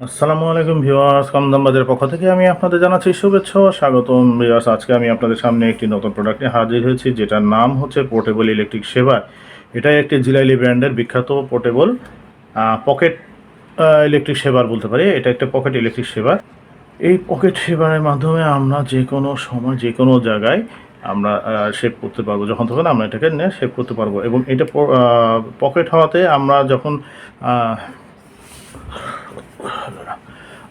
আসসালামু আলাইকুম ভিউয়ার্স কমদাম বাজারের পক্ষ থেকে আমি আপনাদের জানাচ্ছি শুভেচ্ছা স্বাগতম। ভিউয়ার্স, আজকে আমি আপনাদের সামনে একটি নতুন প্রোডাক্ট নিয়ে হাজির হয়েছি, যেটার নাম হচ্ছে পোর্টেবল ইলেকট্রিক সেবা এটাই একটি জিলাইলি ব্র্যান্ডের বিখ্যাত পোর্টেবল পকেট ইলেকট্রিক সেবার বলতে পারি। এটা একটা পকেট ইলেকট্রিক সেবা এই পকেট সেবারের মাধ্যমে আমরা যে কোনো সময়, যে কোনো জায়গায় আমরা শেভ করতে পারব। যখন তখন আমরা এটাকে নিয়ে শেভ করতে পারব। এবং এটা পকেট হওয়াতে আমরা যখন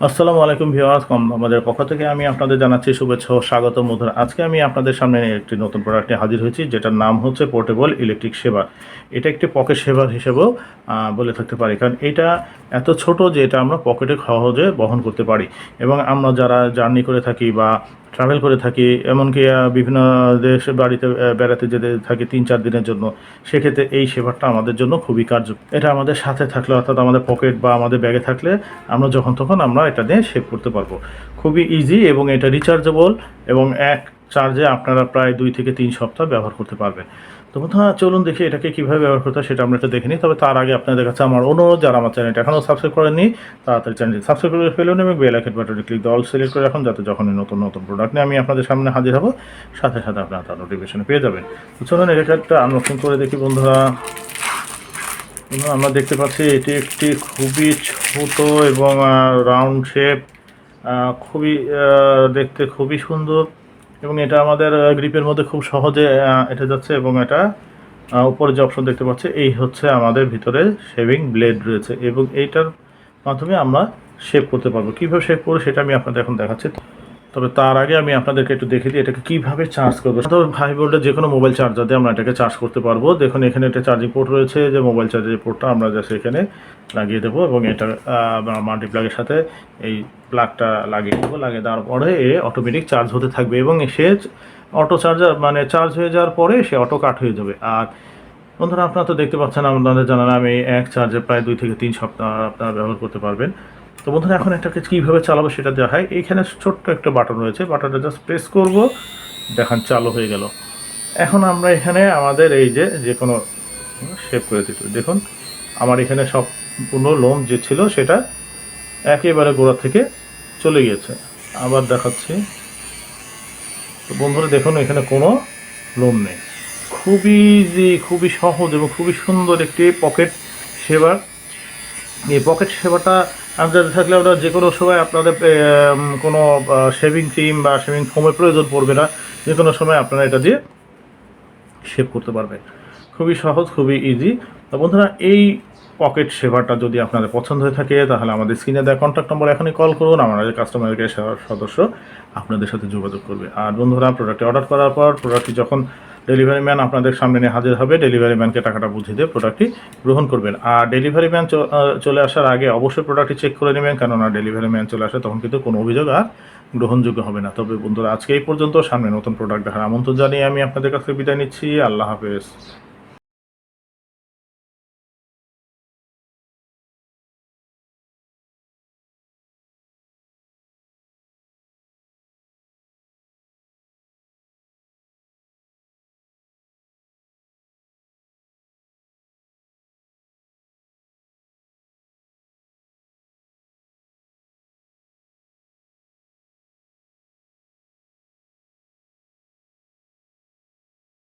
আসসালামু আলাইকুম ভিওয়ার্স কম আমাদের পক্ষ থেকে আমি আপনাদের জানাচ্ছি শুভেচ্ছা ও স্বাগত মধুর আজকে আমি আপনাদের সামনে একটি নতুন প্রোডাক্টে হাজির হয়েছি, যেটার নাম হচ্ছে পোর্টেবল ইলেকট্রিক সেবা এটা একটি পকেট সেবার হিসেবেও বলে থাকতে পারি, কারণ এটা এত ছোট যে এটা আমরা পকেটে সহজে বহন করতে পারি। এবং আমরা যারা জার্নি করে থাকি বা ট্রাভেল করে থাকি, এমনকি বিভিন্ন দেশে বাড়িতে বেড়াতে যেতে থাকি তিন চার দিনের জন্য, সেক্ষেত্রে এই সেবাটা আমাদের জন্য খুবই কার্য এটা আমাদের সাথে থাকলে, অর্থাৎ আমাদের পকেট বা আমাদের ব্যাগে থাকলে, আমরা যখন তখন আমরা এটা নিয়ে সেভ করতে পারব। খুবই ইজি এবং এটা রিচার্জেবল এবং এক চার্জে আপনারা প্রায় দুই থেকে তিন সপ্তাহ ব্যবহার করতে পারবেন। তো বন্ধুরা চলুন দেখি এটাকে কীভাবে ব্যবহার করতে হয় সেটা আমরা একটু দেখে নিই। তবে তার আগে আপনাদের কাছে আমার অনুরোধ যারা আমার চ্যানেলটা এখনও সাবস্ক্রাইব করেননি তাড়াতাড়ি চ্যানেলটি সাবস্ক্রাইব করে ফেলুন এবং বেল আইকন বাটনে ক্লিক দল সিলেক্ট করে রাখুন যাতে যখনই নতুন নতুন প্রোডাক্ট নিয়ে আমি আপনাদের সামনে হাজির হব সাথে সাথে আপনারা তার নোটিফিকেশনে পেয়ে যাবেন। তো চলুন এটাকে একটা আনবক্সিং করে দেখি বন্ধুরা, আমরা দেখতে পাচ্ছি এটি একটি খুবই ছোট এবং রাউন্ড শেপ খুবই দেখতে খুবই সুন্দর। এবং এটা আমাদের গ্রিপের মধ্যে খুব সহজে এটা যাচ্ছে এবং এটা উপরে যে অপশন দেখতে পাচ্ছি, এই হচ্ছে আমাদের ভিতরে শেভিং ব্লেড রয়েছে এবং এইটার মাধ্যমে আমরা শেভ করতে পারব। কীভাবে শেভ করব সেটা আমি আপনাদের এখন দেখাচ্ছি। তবে তার আগে আমি আপনাদেরকে একটু দেখে দিই এটাকে কীভাবে চার্জ করব। তো হাই ভোল্টেজ যে কোনো মোবাইল চার্জার দিয়ে আমরা এটাকে চার্জ করতে পারব। দেখুন, এখানে একটা চার্জিং পোর্ট রয়েছে। যে মোবাইল চার্জার পোর্টটা আমরা জাস্ট এখানে লাগিয়ে দেবো এবং এটা মাল্টি প্লাগের সাথে এই প্লাগটা লাগিয়ে দেবো। লাগিয়ে দেওয়ার পরে এ অটোমেটিক চার্জ হতে থাকবে এবং সে অটো চার্জার মানে চার্জ হয়ে যাওয়ার পরে সে অটো কাট হয়ে যাবে। আর বন্ধুরা, আপনারা তো দেখতে পাচ্ছেন আপনাদের জানান আমি এক চার্জে প্রায় দুই থেকে তিন সপ্তাহ আপনারা ব্যবহার করতে পারবেন। তো বন্ধুরা, এখন এটাকে কীভাবে চালাবো সেটা দেওয়া হয়। এইখানে ছোট্ট একটা বাটন রয়েছে। বাটনটা জাস্ট প্রেস করব। দেখান, চালু হয়ে গেল। এখন আমরা এখানে আমাদের এই যে যে কোনো শেপ করে দিত দেখুন, আমার এখানে সম্পূর্ণ লোম যে ছিল সেটা একেবারে গোড়া থেকে চলে গিয়েছে। আবার দেখাচ্ছি। তো বন্ধুরা, দেখুন, এখানে কোনো লোম নেই। খুবই ইজি খুবই সহজ এবং খুবই সুন্দর একটি পকেট সেবা এই পকেট সেবাটা আপনাদের থাকলে আপনারা যে কোনো সময় আপনাদের কোনো শেভিং ক্রিম বা শেভিং ফোমের প্রয়োজন পড়বে না। যে কোনো সময় আপনারা এটা দিয়ে শেভ করতে পারবেন। খুবই সহজ, খুবই ইজি তো বন্ধুরা, এই পকেট সেবাটা যদি আপনাদের পছন্দ হয়ে থাকে, তাহলে আমাদের স্ক্রিনে দেওয়া কন্ট্যাক্ট নম্বর এখনই কল করুন। আমাদের কাস্টমার কেয়ার সদস্য আপনাদের সাথে যোগাযোগ করবে। আর বন্ধুরা প্রোডাক্টটি অর্ডার করার পর প্রোডাক্টটি যখন ডেলিভারি ম্যান আপনাদের সামনে নিয়ে হাজির হবে। ডেলিভারি ম্যানকে টাকাটা বুঝিয়ে দিয়ে প্রোডাক্টটি গ্রহণ করবেন। আর ডেলিভারি ম্যান চলে আসার আগে অবশ্যই প্রোডাক্টটি চেক করে নেবেন, কেননা ডেলিভারি ম্যান চলে আসে তখন কিন্তু কোনো অভিযোগ আর গ্রহণযোগ্য হবে না। তবে বন্ধুরা, আজকে এই পর্যন্ত সামনে নতুন প্রোডাক্ট দেখার আমন্ত্রণ জানিয়ে আমি আপনাদের কাছে বিদায় নিচ্ছি। আল্লাহ হাফেজ।